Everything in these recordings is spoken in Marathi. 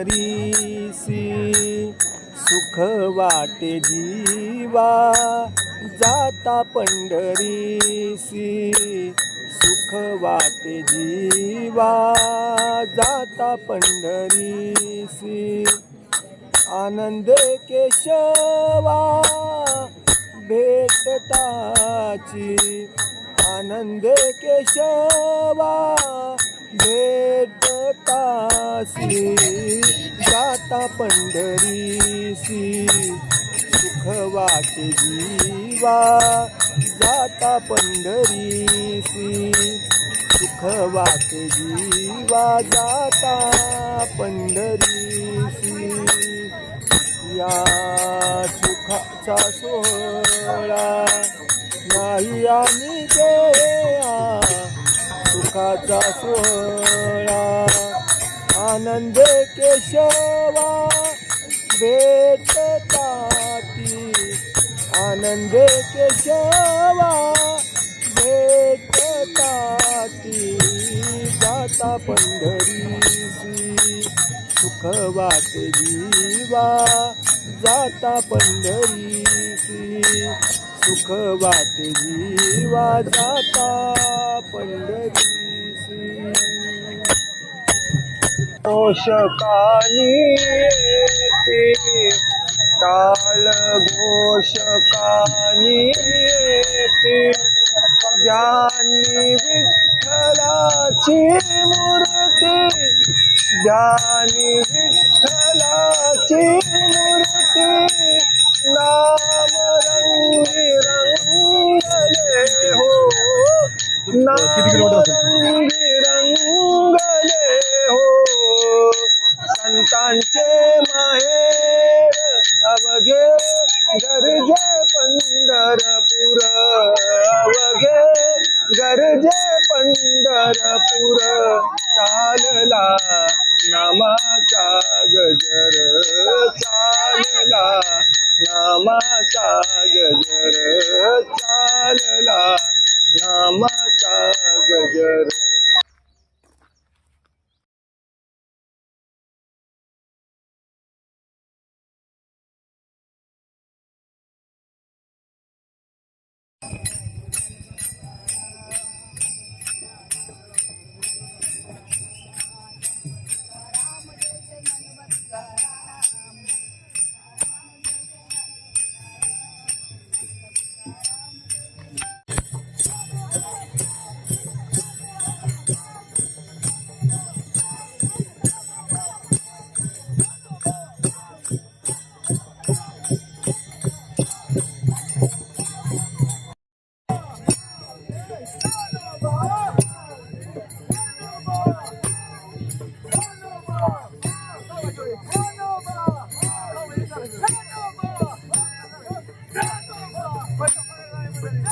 रीसी सुख वाटे जीवा जाता पंढरीसी. सुख वाटे जीवा जाता पंढरीसी. आनंदे केशवा भेटताची. आनंदे केशवा भेटतासी. जाता पंढरीसी सुख वाटे जीवा. जाता पंढरीसी सुख वाटे जीवा. जाता पंढरीसी या सुखाचा सोहळा. नाही आम्ही सुखाचा सोहळा. आनंद केशवा भेटताती आनंद केशवा भेटताती जाता पंढरीसी सुख वाटे जीवा. जाता पंढरीसी सुख वाटे जीवा. जाता पंढरीसी घोषकानी येते. टाळ घोषकानी येते. ज्ञानी विठ्ठलाची मूर्ती. ज्ञानी विठ्ठलाची मूर्ती. नाम रंगी रंगले हो नाम रंगी रंगले हो. संतांचे माहेर. अवघे गरजे पंढरपूर. अवघे गरजे पंढरपूर. चालला नामाचा गजर. चालला नामाचा गजर. you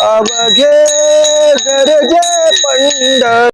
अवघे गरजे पंढर